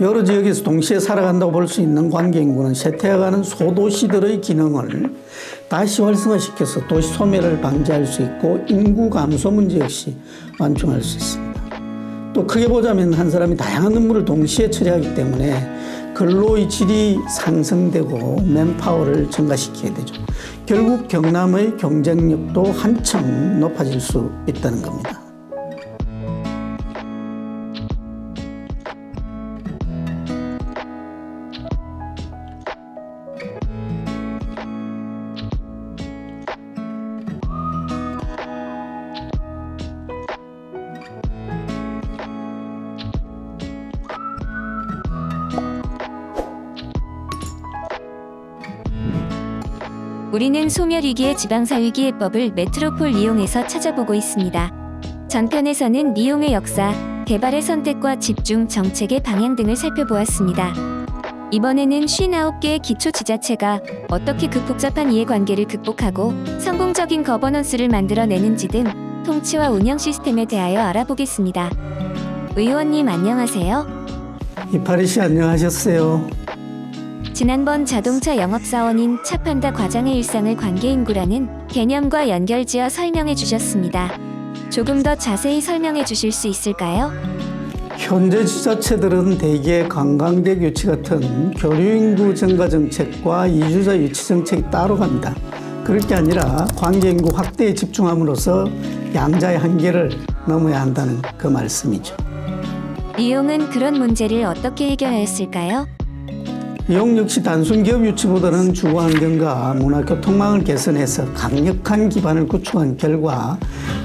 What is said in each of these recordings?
여러 지역에서 동시에 살아간다고 볼 수 있는 관계 인구는 쇠퇴해가는 소도시들의 기능을 다시 활성화시켜서 도시 소멸을 방지할 수 있고 인구 감소 문제 역시 완충할 수 있습니다. 또 크게 보자면 한 사람이 다양한 업무를 동시에 처리하기 때문에 근로의 질이 상승되고 맨파워를 증가시키게 되죠. 결국 경남의 경쟁력도 한층 높아질 수 있다는 겁니다. 우리는 소멸위기의 지방사회기 해법을 메트로폴 리용에서 찾아보고 있습니다. 전편에서는 리용의 역사, 개발의 선택과 집중 정책의 방향 등을 살펴보았습니다. 이번에는 59개의 기초 지자체가 어떻게 그 복잡한 이해관계를 극복하고 성공적인 거버넌스를 만들어내는지 등 통치와 운영 시스템에 대하여 알아보겠습니다. 의원님 안녕하세요. 이파리 씨 안녕하셨어요. 지난번 자동차 영업사원인 차판다 과장의 일상을 관계인구라는 개념과 연결지어 설명해 주셨습니다. 조금 더 자세히 설명해 주실 수 있을까요? 현재 지자체들은 대개 관광객 유치 같은 교류인구 증가 정책과 이주자 유치 정책이 따로 갑니다. 그럴 게 아니라 관계인구 확대에 집중함으로써 양자의 한계를 넘어야 한다는 그 말씀이죠. 리용은 그런 문제를 어떻게 해결하였을까요? 이용 역시 단순 기업 유치보다는 주거 환경과 문화 교통망을 개선해서 강력한 기반을 구축한 결과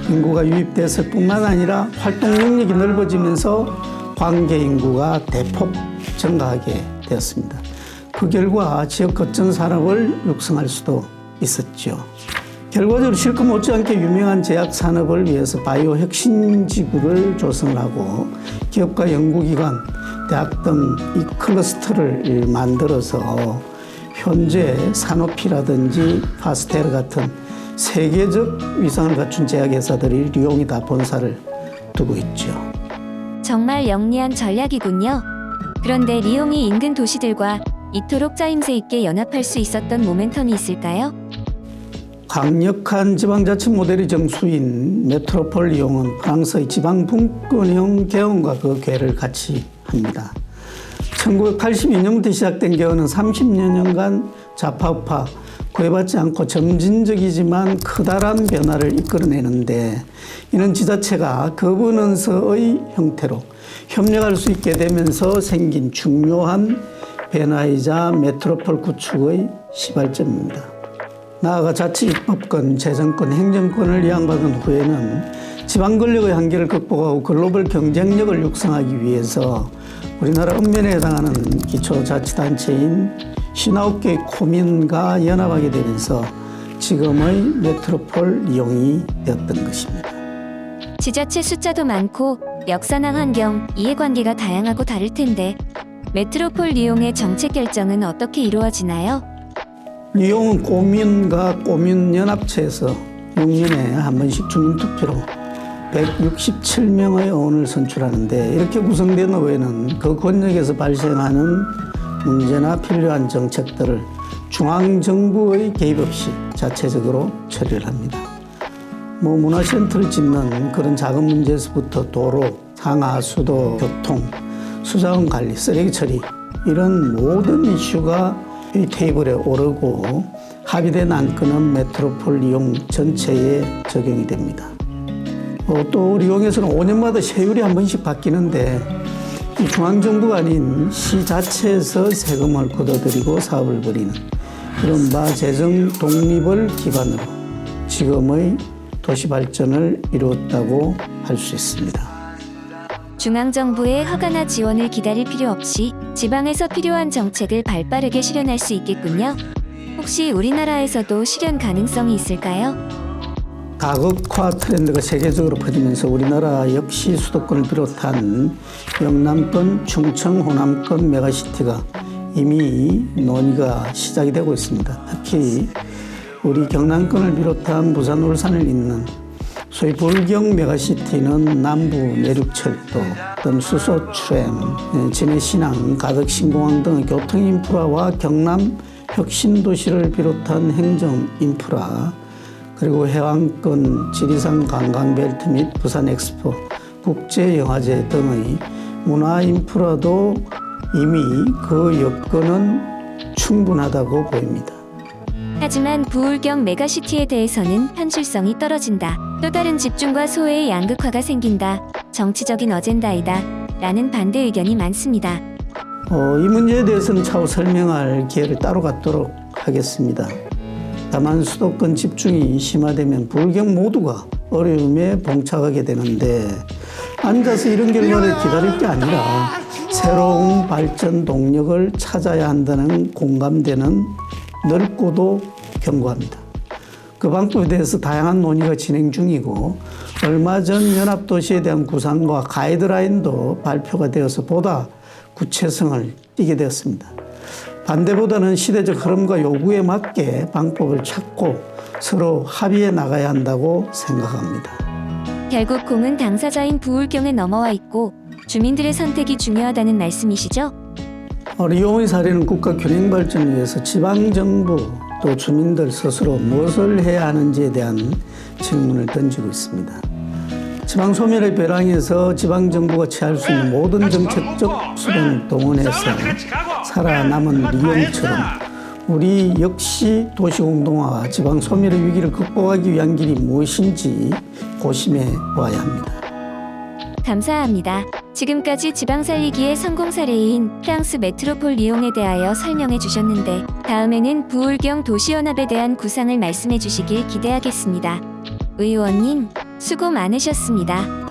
인구가 유입됐을 뿐만 아니라 활동 능력이 넓어지면서 관계 인구가 대폭 증가하게 되었습니다. 그 결과 지역 거점 산업을 육성할 수도 있었죠. 결과적으로 실컷 못지않게 유명한 제약 산업을 위해서 바이오 혁신 지구를 조성을 하고 기업과 연구기관, 대학 등 이 클러스터를 만들어서 현재 산오피라든지 파스텔 같은 세계적 위상을 갖춘 제약회사들이 리용이다 본사를 두고 있죠. 정말 영리한 전략이군요. 그런데 리용이 인근 도시들과 이토록 짜임새 있게 연합할 수 있었던 모멘텀이 있을까요? 강력한 지방자치 모델의 정수인 메트로폴 리용은 프랑스의 지방 분권형 개헌과 그 궤를 같이 합니다. 1982년부터 시작된 개헌은 30여 년간 좌파우파 구애받지 않고 점진적이지만 커다란 변화를 이끌어내는데 이는 지자체가 거버넌스의 형태로 협력할 수 있게 되면서 생긴 중요한 변화이자 메트로폴 구축의 시발점입니다. 나아가 자치 입법권, 재정권, 행정권을 이양받은 후에는 지방 권력의 한계를 극복하고 글로벌 경쟁력을 육성하기 위해서 우리나라 읍면에 해당하는 기초자치단체인 59개의 코민과 연합하게 되면서 지금의 메트로폴 이용이 되었던 것입니다. 지자체 숫자도 많고 역사나 환경, 이해관계가 다양하고 다를 텐데 메트로폴 리용의 정책 결정은 어떻게 이루어지나요? 리용은 꼬민과 꼬민연합체에서 6년에 한 번씩 주민투표로 167명의 의원을 선출하는데 이렇게 구성된 의회는 그 권력에서 발생하는 문제나 필요한 정책들을 중앙정부의 개입 없이 자체적으로 처리를 합니다. 뭐 문화센터를 짓는 그런 작은 문제에서부터 도로, 상하, 수도, 교통, 수자원 관리, 쓰레기 처리 이런 모든 이슈가 이 테이블에 오르고 합의된 안건은 메트로폴 리용 전체에 적용이 됩니다. 어, 또 리용에서는 5년마다 세율이 한 번씩 바뀌는데 이 중앙정부가 아닌 시 자체에서 세금을 걷어들이고 사업을 벌이는 이른바 재정 독립을 기반으로 지금의 도시 발전을 이루었다고 할 수 있습니다. 중앙정부의 허가나 지원을 기다릴 필요 없이 지방에서 필요한 정책을 발빠르게 실현할 수 있겠군요. 혹시 우리나라에서도 실현 가능성이 있을까요? 가극화 트렌드가 세계적으로 퍼지면서 우리나라 역시 수도권을 비롯한 영남권, 충청, 호남권 메가시티가 이미 논의가 시작이 되고 있습니다. 특히 우리 경남권을 비롯한 부산, 울산을 잇는 소위 불경 메가시티는 남부 내륙철도 또는 수소 트램, 예, 진해 신항, 가덕 신공항 등의 교통 인프라와 경남 혁신 도시를 비롯한 행정 인프라 그리고 해왕권 지리산 관광벨트 및 부산 엑스포 국제영화제 등의 문화 인프라도 이미 그 여건은 충분하다고 보입니다. 하지만 부울경 메가시티에 대해서는 현실성이 떨어진다. 또 다른 집중과 소외의 양극화가 생긴다. 정치적인 어젠다이다. 라는 반대 의견이 많습니다. 어, 이 문제에 대해서는 차후 설명할 기회를 따로 갖도록 하겠습니다. 다만 수도권 집중이 심화되면 불경 모두가 어려움에 봉착하게 되는데 앉아서 이런 결과를 기다릴 게 아니라 새로운 발전 동력을 찾아야 한다는 공감대는 넓고도 견고합니다. 그 방법에 대해서 다양한 논의가 진행 중이고 얼마 전 연합도시에 대한 구상과 가이드라인도 발표가 되어서 보다 구체성을 띠게 되었습니다. 반대보다는 시대적 흐름과 요구에 맞게 방법을 찾고 서로 합의해 나가야 한다고 생각합니다. 결국 공은 당사자인 부울경에 넘어와 있고 주민들의 선택이 중요하다는 말씀이시죠? 어, 리옹의 사례는 국가 균형 발전을 위해서 지방 정부 또 주민들 스스로 무엇을 해야 하는지에 대한 질문을 던지고 있습니다. 지방 소멸의 벼랑에서 지방 정부가 취할 수 있는 모든 정책적 수단을 동원해서 살아남은 리옹처럼 우리 역시 도시공동화와 지방 소멸의 위기를 극복하기 위한 길이 무엇인지 고심해 보아야 합니다. 감사합니다. 지금까지 지방 살리기의 성공 사례인 프랑스 메트로폴 리옹에 대하여 설명해 주셨는데 다음에는 부울경 도시연합에 대한 구상을 말씀해 주시길 기대하겠습니다. 의원님, 수고 많으셨습니다.